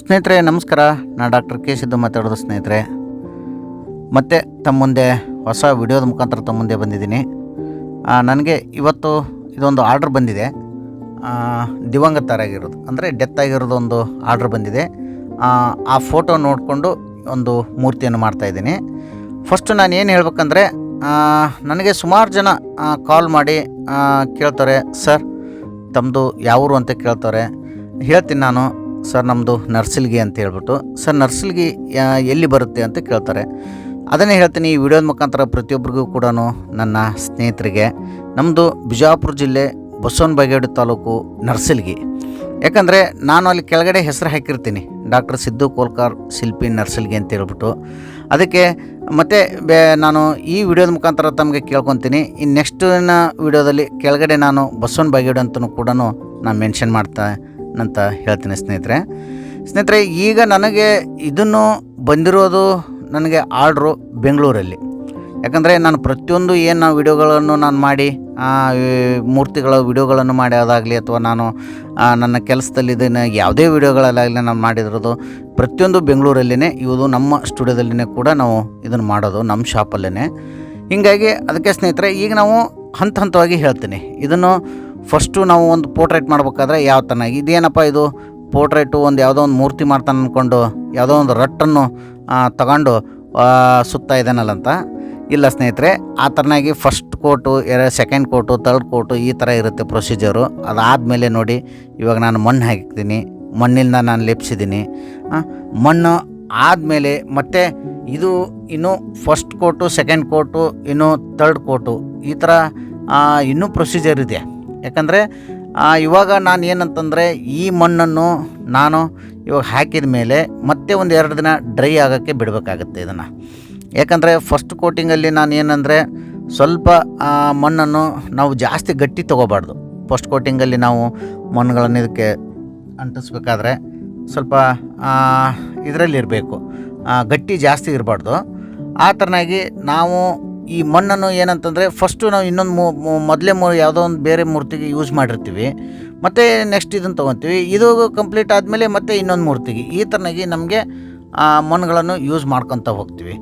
ಸ್ನೇಹಿತರೆ, ನಮಸ್ಕಾರ. ನಾನು ಡಾಕ್ಟರ್ ಕೆ ಸಿದ್ದು ಮಾತಾಡೋದು ಸ್ನೇಹಿತರೆ. ಮತ್ತೆ ತಮ್ಮ ಮುಂದೆ ಹೊಸ ವಿಡಿಯೋದ ಮುಖಾಂತರ ತಮ್ಮ ಮುಂದೆ ಬಂದಿದ್ದೀನಿ. ನನಗೆ ಇವತ್ತು ಇದೊಂದು ಆರ್ಡ್ರ್ ಬಂದಿದೆ. ದಿವಂಗತರಾಗಿರೋದು ಅಂದರೆ ಡೆತ್ ಆಗಿರೋದು ಒಂದು ಆರ್ಡ್ರ್ ಬಂದಿದೆ. ಆ, ಫೋಟೋ ನೋಡಿಕೊಂಡು ಒಂದು ಮೂರ್ತಿಯನ್ನು ಮಾಡ್ತಾಯಿದ್ದೀನಿ ಫಸ್ಟು ನಾನು ಏನು ಹೇಳ್ಬೇಕಂದ್ರೆ ನನಗೆ ಸುಮಾರು ಜನ ಕಾಲ್ ಮಾಡಿ ಕೇಳ್ತಾರೆ ಸರ್ ತಮ್ಮದು ಯಾವೂರು ಅಂತ ಕೇಳ್ತಾರೆ. ಹೇಳ್ತೀನಿ ನಾನು ಸರ್ ನಮ್ಮದು ನರ್ಸಿಲ್ಗಿ ಅಂತ ಹೇಳ್ಬಿಟ್ಟು. ಸರ್ ನರ್ಸಿಲ್ಗಿ ಎಲ್ಲಿ ಬರುತ್ತೆ ಅಂತ ಕೇಳ್ತಾರೆ. ಅದನ್ನೇ ಹೇಳ್ತೀನಿ ಈ ವಿಡಿಯೋದ ಮುಖಾಂತರ ಪ್ರತಿಯೊಬ್ಬರಿಗೂ ಕೂಡ ನನ್ನ ಸ್ನೇಹಿತರಿಗೆ. ನಮ್ಮದು ಬಿಜಾಪುರ ಜಿಲ್ಲೆ ಬಸವನ ಬಗೇಡು ತಾಲೂಕು ನರ್ಸಿಲ್ಗಿ. ಯಾಕಂದರೆ ನಾನು ಅಲ್ಲಿ ಕೆಳಗಡೆ ಹೆಸರು ಹಾಕಿರ್ತೀನಿ. ಡಾಕ್ಟರ್ ಸಿದ್ದು ಕೋಲ್ಕಾರ್ ಶಿಲ್ಪಿ ನರ್ಸಲ್ಗೆ ಅಂತ ಹೇಳ್ಬಿಟ್ಟು. ಅದಕ್ಕೆ ಮತ್ತು ಬೇ, ನಾನು ಈ ವಿಡಿಯೋದ ಮುಖಾಂತರ ತಮಗೆ ಕೇಳ್ಕೊತೀನಿ. ಇನ್ನು ನೆಕ್ಸ್ಟಿನ ವಿಡಿಯೋದಲ್ಲಿ ಕೆಳಗಡೆ ನಾನು ಬಸವನ ಬಾಗೇಡು ಅಂತಲೂ ಕೂಡ ನಾನು ಮೆನ್ಷನ್ ಮಾಡ್ತಾ ಅಂತ ಹೇಳ್ತೀನಿ ಸ್ನೇಹಿತರೆ. ಸ್ನೇಹಿತರೆ, ಈಗ ನನಗೆ ಇದನ್ನು ಬಂದಿರೋದು ನನಗೆ ಆರ್ಡ್ರು ಬೆಂಗಳೂರಲ್ಲಿ. ಯಾಕಂದರೆ ನಾನು ಪ್ರತಿಯೊಂದು ಏನು ವಿಡಿಯೋಗಳನ್ನು ನಾನು ಮಾಡಿ ಮೂರ್ತಿಗಳ ವಿಡಿಯೋಗಳನ್ನು ಮಾಡಿ ಅದಾಗಲಿ ಅಥವಾ ನಾನು ನನ್ನ ಕೆಲಸದಲ್ಲಿ ಇದನ್ನು ಯಾವುದೇ ವಿಡಿಯೋಗಳಲ್ಲಾಗಲಿ ನಾನು ಮಾಡಿರೋದು, ಪ್ರತಿಯೊಂದು ಬೆಂಗಳೂರಲ್ಲೇ ಇವುದು ನಮ್ಮ ಸ್ಟುಡಿಯೋದಲ್ಲಿನೇ ಕೂಡ ನಾವು ಇದನ್ನು ಮಾಡೋದು ನಮ್ಮ ಶಾಪಲ್ಲೇ ಹೀಗಾಗಿ ಅದಕ್ಕೆ ಸ್ನೇಹಿತರೆ, ಈಗ ನಾವು ಹಂತ ಹಂತವಾಗಿ ಹೇಳ್ತೀನಿ. ಇದನ್ನು ಫಸ್ಟು ನಾವು ಒಂದು ಪೋರ್ಟ್ರೇಟ್ ಮಾಡಬೇಕಾದ್ರೆ ಯಾವ ಥರ ಇದೇನಪ್ಪ ಇದು? ಪೋರ್ಟ್ರೇಟು ಒಂದು ಯಾವುದೋ ಒಂದು ಮೂರ್ತಿ ಮಾಡ್ತಾನೆ ಅಂದ್ಕೊಂಡು ಯಾವುದೋ ಒಂದು ರಟ್ಟನ್ನು ತಗೊಂಡು ಸುತ್ತ ಸುತ್ತಾ ಇದ್ದಾನಲ್ಲ ಅಂತ ಇಲ್ಲ ಸ್ನೇಹಿತರೆ, ಆ ಥರನಾಗಿ ಫಸ್ಟ್ ಕೋಟು ಎರ ಸೆಕೆಂಡ್ ಕೋರ್ಟು ತರ್ಡ್ ಕೋಟು ಈ ಥರ ಇರುತ್ತೆ ಪ್ರೊಸೀಜರು ಅದಾದಮೇಲೆ ನೋಡಿ, ಇವಾಗ ನಾನು ಮಣ್ಣು ಹಾಕಿದ್ದೀನಿ, ಮಣ್ಣಿಂದ ನಾನು ಲೇಪಿಸಿದ್ದೀನಿ. ಮಣ್ಣು ಆದಮೇಲೆ ಮತ್ತೆ ಇದು ಇನ್ನು ಫಸ್ಟ್ ಕೋಟು ಸೆಕೆಂಡ್ ಕೋರ್ಟು ಇನ್ನು ತರ್ಡ್ ಕೋಟು ಈ ಥರ ಇನ್ನೂ ಪ್ರೊಸೀಜರ್ ಇದೆ. ಯಾಕಂದರೆ ಇವಾಗ ನಾನು ಏನಂತಂದರೆ, ಈ ಮಣ್ಣನ್ನು ನಾನು ಇವಾಗ ಹಾಕಿದ ಮೇಲೆ ಮತ್ತೆ ಒಂದು ಎರಡು ದಿನ ಡ್ರೈ ಆಗೋಕ್ಕೆ ಬಿಡಬೇಕಾಗತ್ತೆ ಇದನ್ನು. ಯಾಕಂದರೆ ಫಸ್ಟ್ ಕೋಟಿಂಗಲ್ಲಿ ನಾನು ಏನಂದರೆ ಸ್ವಲ್ಪ ಮಣ್ಣನ್ನು ನಾವು ಜಾಸ್ತಿ ಗಟ್ಟಿ ತೊಗೋಬಾರ್ದು. ಫಸ್ಟ್ ಕೋಟಿಂಗಲ್ಲಿ ನಾವು ಮಣ್ಣುಗಳನ್ನು ಇದಕ್ಕೆ ಅಂಟಿಸ್ಬೇಕಾದ್ರೆ ಸ್ವಲ್ಪ ಇದರಲ್ಲಿರಬೇಕು ಗಟ್ಟಿ ಜಾಸ್ತಿ ಇರಬಾರ್ದು. ಆ ಥರನಾಗಿ ನಾವು ಈ ಮಣ್ಣನ್ನು ಏನಂತಂದರೆ ಫಸ್ಟು ನಾವು ಇನ್ನೊಂದು ಮೂ, ಮು- ಮೊದಲೇ ಮೂ, ಯಾವುದೋ ಒಂದು ಬೇರೆ ಮೂರ್ತಿಗೆ ಯೂಸ್ ಮಾಡಿರ್ತೀವಿ. ಮತ್ತು ನೆಕ್ಸ್ಟ್ ಇದನ್ನು ತೊಗೊತೀವಿ. ಇದು ಕಂಪ್ಲೀಟ್ ಆದಮೇಲೆ ಮತ್ತೆ ಇನ್ನೊಂದು ಮೂರ್ತಿಗೆ. ಈ ಥರನಾಗಿ ನಮಗೆ ಮಣ್ಣುಗಳನ್ನು ಯೂಸ್ ಮಾಡ್ಕೊತ ಹೋಗ್ತೀವಿ.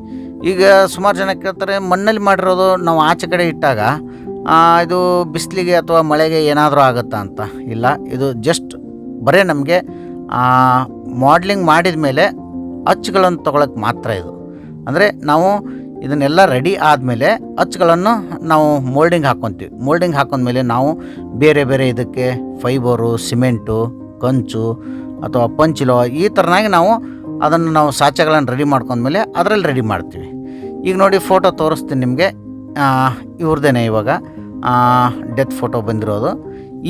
ಈಗ ಸುಮಾರು ಜನ ಕೇಳ್ತಾರೆ, ಮಣ್ಣಲ್ಲಿ ಮಾಡಿರೋದು ನಾವು ಆಚೆ ಕಡೆ ಇಟ್ಟಾಗ ಇದು ಬಿಸಿಲಿಗೆ ಅಥವಾ ಮಳೆಗೆ ಏನಾದರೂ ಆಗುತ್ತಾ ಅಂತ? ಇಲ್ಲ, ಇದು ಜಸ್ಟ್ ಬರೇ ನಮಗೆ ಮಾಡ್ಲಿಂಗ್ ಮಾಡಿದ ಮೇಲೆ ಅಚ್ಚುಗಳನ್ನು ತೊಗೊಳಕ್ಕೆ ಮಾತ್ರ ಇದು. ಅಂದರೆ ನಾವು ಇದನ್ನೆಲ್ಲ ರೆಡಿ ಆದಮೇಲೆ ಅಚ್ಚುಗಳನ್ನು ನಾವು ಮೋಲ್ಡಿಂಗ್ ಹಾಕ್ಕೊತೀವಿ ಮೋಲ್ಡಿಂಗ್ ಹಾಕೊಂಡ್ಮೇಲೆ ನಾವು ಬೇರೆ ಬೇರೆ ಇದಕ್ಕೆ ಫೈಬರು ಸಿಮೆಂಟು ಕಂಚು ಅಥವಾ ಪಂಚಿಲೋ ಈ ಥರನಾಗಿ ನಾವು ಅದನ್ನು ನಾವು ಸಾಚೆಗಳನ್ನು ರೆಡಿ ಮಾಡ್ಕೊಂಡ್ಮೇಲೆ ಅದರಲ್ಲಿ ರೆಡಿ ಮಾಡ್ತೀವಿ. ಈಗ ನೋಡಿ ಫೋಟೋ ತೋರಿಸ್ತೀನಿ ನಿಮಗೆ. ಇವ್ರದ್ದೇನೆ ಇವಾಗ. ಡೆತ್ ಫೋಟೋ ಬಂದಿರೋದು.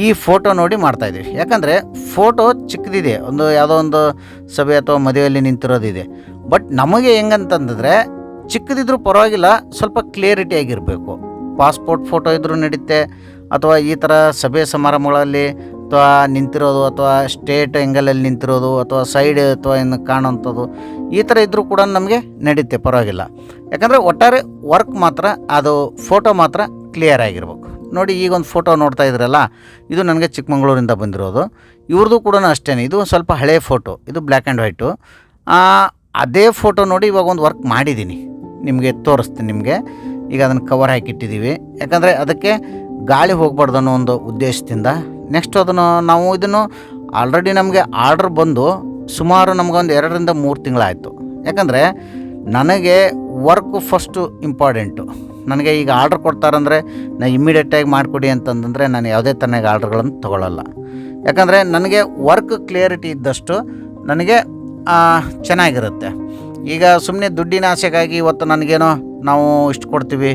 ಈ ಫೋಟೋ ನೋಡಿ ಮಾಡ್ತಾಯಿದ್ದೀವಿ ಯಾಕಂದರೆ ಫೋಟೋ ಚಿಕ್ಕದಿದೆ. ಒಂದು ಯಾವುದೋ ಒಂದು ಸಭೆ ಅಥವಾ ಮದುವೆಯಲ್ಲಿ ನಿಂತಿರೋದಿದೆ. ಬಟ್ ನಮಗೆ ಹೆಂಗಂತಂದರೆ ಚಿಕ್ಕದಿದ್ರೂ ಪರವಾಗಿಲ್ಲ, ಸ್ವಲ್ಪ ಕ್ಲಿಯರಿಟಿ ಆಗಿರಬೇಕು. ಪಾಸ್ಪೋರ್ಟ್ ಫೋಟೋ ಇದ್ದರೂ ನಡೀತೆ, ಅಥವಾ ಈ ಥರ ಸಭೆ ಸಮಾರಂಭಗಳಲ್ಲಿ ಅಥವಾ ನಿಂತಿರೋದು ಅಥವಾ ಸ್ಟೇಟ್ ಎಂಗಲಲ್ಲಿ ನಿಂತಿರೋದು ಅಥವಾ ಸೈಡ್ ಅಥವಾ ಏನು ಕಾಣೋಂಥದ್ದು ಈ ಥರ ಇದ್ದರೂ ಕೂಡ ನಮಗೆ ನಡೀತೆ, ಪರವಾಗಿಲ್ಲ. ಯಾಕಂದರೆ ಒಟ್ಟಾರೆ ವರ್ಕ್ ಮಾತ್ರ, ಅದು ಫೋಟೋ ಮಾತ್ರ ಕ್ಲಿಯರ್ ಆಗಿರ್ಬೇಕು. ನೋಡಿ, ಈಗ ಒಂದು ಫೋಟೋ ನೋಡ್ತಾ ಇದ್ರಲ್ಲ, ಇದು ನನಗೆ ಚಿಕ್ಕಮಂಗ್ಳೂರಿಂದ ಬಂದಿರೋದು. ಇವ್ರದ್ದು ಕೂಡ ಅಷ್ಟೇ ಇದು ಸ್ವಲ್ಪ ಹಳೆಯ ಫೋಟೋ ಇದು ಬ್ಲ್ಯಾಕ್ ಆ್ಯಂಡ್ ವೈಟು ಅದೇ ಫೋಟೋ ನೋಡಿ ಇವಾಗ ಒಂದು ವರ್ಕ್ ಮಾಡಿದ್ದೀನಿ ನಿಮಗೆ ತೋರಿಸ್ತೀನಿ ನಿಮಗೆ. ಈಗ ಅದನ್ನು ಕವರ್ ಹಾಕಿಟ್ಟಿದ್ದೀವಿ ಯಾಕಂದರೆ ಅದಕ್ಕೆ ಗಾಳಿ ಹೋಗಬಾರ್ದು ಅನ್ನೋ ಒಂದು ಉದ್ದೇಶದಿಂದ ನೆಕ್ಸ್ಟ್ ಅದನ್ನು ನಾವು ಇದನ್ನು ಆಲ್ರೆಡಿ ನಮಗೆ ಆರ್ಡ್ರ್ ಬಂದು ಸುಮಾರು ನಮಗೊಂದು ಎರಡರಿಂದ ಮೂರು ತಿಂಗಳಾಯಿತು. ಯಾಕಂದರೆ ನನಗೆ ವರ್ಕ್ ಫಸ್ಟು ಇಂಪಾರ್ಟೆಂಟು ನನಗೆ ಈಗ ಆರ್ಡ್ರ್ ಕೊಡ್ತಾರಂದರೆ ನಾನು ಇಮ್ಮಿಡಿಯೇಟಾಗಿ ಮಾಡಿಕೊಡಿ ಅಂತಂದರೆ ನಾನು ಯಾವುದೇ ತನಗೆ ಆರ್ಡ್ರ್ಗಳನ್ನು ತೊಗೊಳ್ಳಲ್ಲ ಯಾಕಂದರೆ ನನಗೆ ವರ್ಕ್ ಕ್ಲಿಯರಿಟಿ ಇದ್ದಷ್ಟು ನನಗೆ ಚೆನ್ನಾಗಿರುತ್ತೆ. ಈಗ ಸುಮ್ಮನೆ ದುಡ್ಡಿನ ಆಸೆಗಾಗಿ ಇವತ್ತು ನನಗೇನೋ ನಾವು ಇಷ್ಟು ಕೊಡ್ತೀವಿ,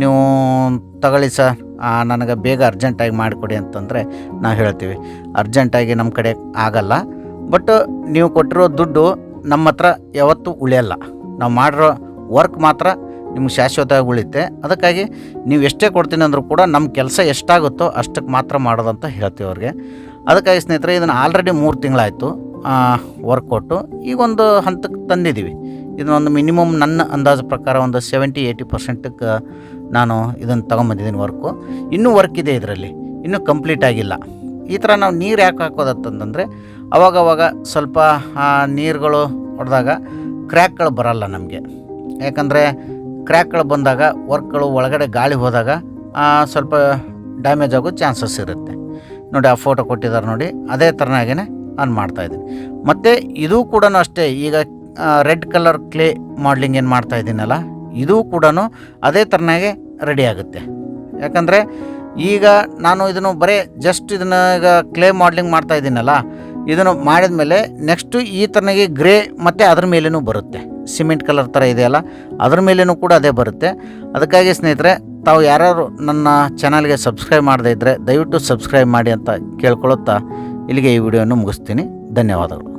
ನೀವು ತಗೊಳ್ಳಿ ಸರ್. ನನಗೆ ಬೇಗ ಅರ್ಜೆಂಟಾಗಿ ಮಾಡಿಕೊಡಿ ಅಂತಂದರೆ ನಾವು ಹೇಳ್ತೀವಿ. ಅರ್ಜೆಂಟಾಗಿ ನಮ್ಮ ಕಡೆ ಆಗಲ್ಲ. ಬಟ್ ನೀವು ಕೊಟ್ಟಿರೋ ದುಡ್ಡು ನಮ್ಮ ಹತ್ರ ಯಾವತ್ತೂ ಉಳಿಯಲ್ಲ. ನಾವು ಮಾಡಿರೋ ವರ್ಕ್ ಮಾತ್ರ ನಿಮ್ಗೆ ಶಾಶ್ವತವಾಗಿ ಉಳಿಯುತ್ತೆ. ಅದಕ್ಕಾಗಿ ನೀವು ಎಷ್ಟೇ ಕೊಡ್ತೀನಿ ಅಂದರೂ ಕೂಡ ನಮ್ಮ ಕೆಲಸ ಎಷ್ಟಾಗುತ್ತೋ ಅಷ್ಟಕ್ಕೆ ಮಾತ್ರ ಮಾಡೋದಂತ ಹೇಳ್ತೀವಿ ಅವ್ರಿಗೆ. ಅದಕ್ಕಾಗಿ ಸ್ನೇಹಿತರೆ, ಇದನ್ನು ಆಲ್ರೆಡಿ ಮೂರು ತಿಂಗಳಾಯಿತು ವರ್ಕ್ ಕೊಟ್ಟು ಈಗ ಒಂದು ಹಂತಕ್ಕೆ ತಂದಿದ್ದೀವಿ. ಇದನ್ನೊಂದು ಮಿನಿಮಮ್ ನನ್ನ ಅಂದಾಜು ಪ್ರಕಾರ ಒಂದು ಸೆವೆಂಟಿ ಏಯ್ಟಿ ಪರ್ಸೆಂಟಕ್ಕೆ ನಾನು ಇದನ್ನು ತೊಗೊಂಬಂದಿದ್ದೀನಿ ವರ್ಕು ಇನ್ನೂ ವರ್ಕ್ ಇದೆ ಇದರಲ್ಲಿ. ಇನ್ನೂ ಕಂಪ್ಲೀಟ್ ಆಗಿಲ್ಲ. ಈ ಥರ ನಾವು ನೀರು ಯಾಕೆ ಹಾಕೋದಂತಂದರೆ ಅವಾಗವಾಗ ಸ್ವಲ್ಪ ನೀರುಗಳು ಹೊಡೆದಾಗ ಕ್ರ್ಯಾಕ್ಗಳು ಬರಲ್ಲ ನಮಗೆ. ಯಾಕಂದರೆ ಕ್ರ್ಯಾಕ್ಗಳು ಬಂದಾಗ ವರ್ಕ್ಗಳು ಒಳಗಡೆ ಗಾಳಿ ಹೋದಾಗ ಸ್ವಲ್ಪ ಡ್ಯಾಮೇಜ್ ಆಗೋ ಚಾನ್ಸಸ್ ಇರುತ್ತೆ. ನೋಡಿ ಆ ಫೋಟೋ ಕೊಟ್ಟಿದ್ದಾರೆ ನೋಡಿ, ಅದೇ ಥರನಾಗೇ ನಾನು ಮಾಡ್ತಾಯಿದ್ದೀನಿ ಮತ್ತು ಇದು ಕೂಡ ಅಷ್ಟೇ, ಈಗ ರೆಡ್ ಕಲರ್ ಕ್ಲೇ ಮಾಡ್ಲಿಂಗ್ ಏನು ಮಾಡ್ತಾ ಇದ್ದೀನಲ್ಲ, ಇದು ಕೂಡ ಅದೇ ಥರನಾಗೆ ರೆಡಿ ಆಗುತ್ತೆ. ಯಾಕಂದರೆ ಈಗ ನಾನು ಇದನ್ನು ಬರೀ ಜಸ್ಟ್ ಇದನ್ನ ಈಗ ಕ್ಲೇ ಮಾಡ್ಲಿಂಗ್ ಮಾಡ್ತಾ ಇದ್ದೀನಲ್ಲ, ಇದನ್ನು ಮಾಡಿದ ಮೇಲೆ ನೆಕ್ಸ್ಟು ಈ ಥರನಾಗಿ ಗ್ರೇ ಮತ್ತು ಅದ್ರ ಮೇಲೇನೂ ಬರುತ್ತೆ. ಸಿಮೆಂಟ್ ಕಲರ್ ಥರ ಇದೆಯಲ್ಲ, ಅದ್ರ ಮೇಲೇನೂ ಕೂಡ ಅದೇ ಬರುತ್ತೆ. ಅದಕ್ಕಾಗಿ ಸ್ನೇಹಿತರೆ, ತಾವು ಯಾರ್ಯಾರು ನನ್ನ ಚಾನಲ್ಗೆ ಸಬ್ಸ್ಕ್ರೈಬ್ ಮಾಡದೇ ಇದ್ದರೆ ದಯವಿಟ್ಟು ಸಬ್ಸ್ಕ್ರೈಬ್ ಮಾಡಿ ಅಂತ ಕೇಳ್ಕೊಳ್ಳುತ್ತಾ ಇಲ್ಲಿಗೆ ಈ ವಿಡಿಯೋವನ್ನು ಮುಗಿಸ್ತೀನಿ. ಧನ್ಯವಾದಗಳು.